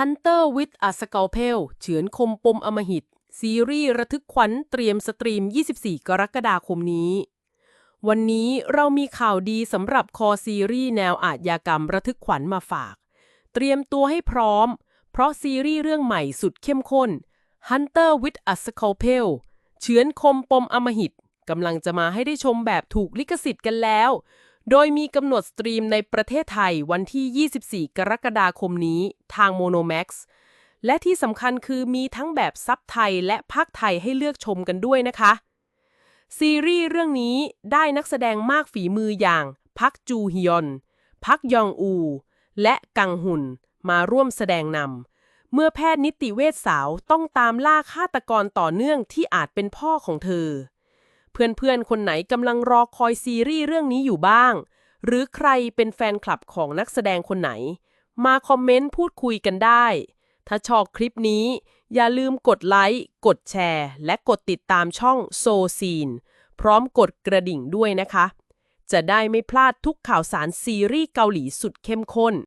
Hunter with a Scalpel เฉือนคมปมอมหิต ซีรีส์ระทึกขวัญเตรียมสตรีม 24 กรกฎาคมนี้ วันนี้เรามีข่าวดีสำหรับคอซีรีส์แนวอาชญากรรมระทึกขวัญมาฝาก เตรียมตัวให้พร้อม เพราะซีรีส์เรื่องใหม่สุดเข้มข้น Hunter with a Scalpel เฉือนคมปมอมหิตกำลังจะมาให้ได้ชมแบบถูกลิขสิทธิ์กันแล้ว โดยมีกำหนดสตรีมในประเทศไทยวันที่ 24 กรกฎาคมนี้ทาง Monomax และที่สำคัญคือมีทั้งแบบซับไทยและภาคไทยให้เลือกชมกันด้วยนะคะ ซีรีส์เรื่องนี้ได้นักแสดงมากฝีมืออย่าง พักจูฮยอน พักยองอู และกังหุน มาร่วมแสดงนำ เมื่อแพทย์นิติเวชสาวต้องตามล่าฆาตกรต่อเนื่องที่อาจเป็นพ่อของเธอ เพื่อนๆ คนไหนกำลังรอคอยซีรีส์เรื่องนี้อยู่บ้าง หรือใครเป็นแฟนคลับของนักแสดงคนไหน มาคอมเมนต์พูดคุยกันได้ ถ้าชอบคลิปนี้ อย่าลืมกดไลค์ กดแชร์ และกดติดตามช่องโซซีนพร้อมกดกระดิ่งด้วยนะคะ จะได้ไม่พลาดทุกข่าวสารซีรีส์เกาหลีสุดเข้มข้น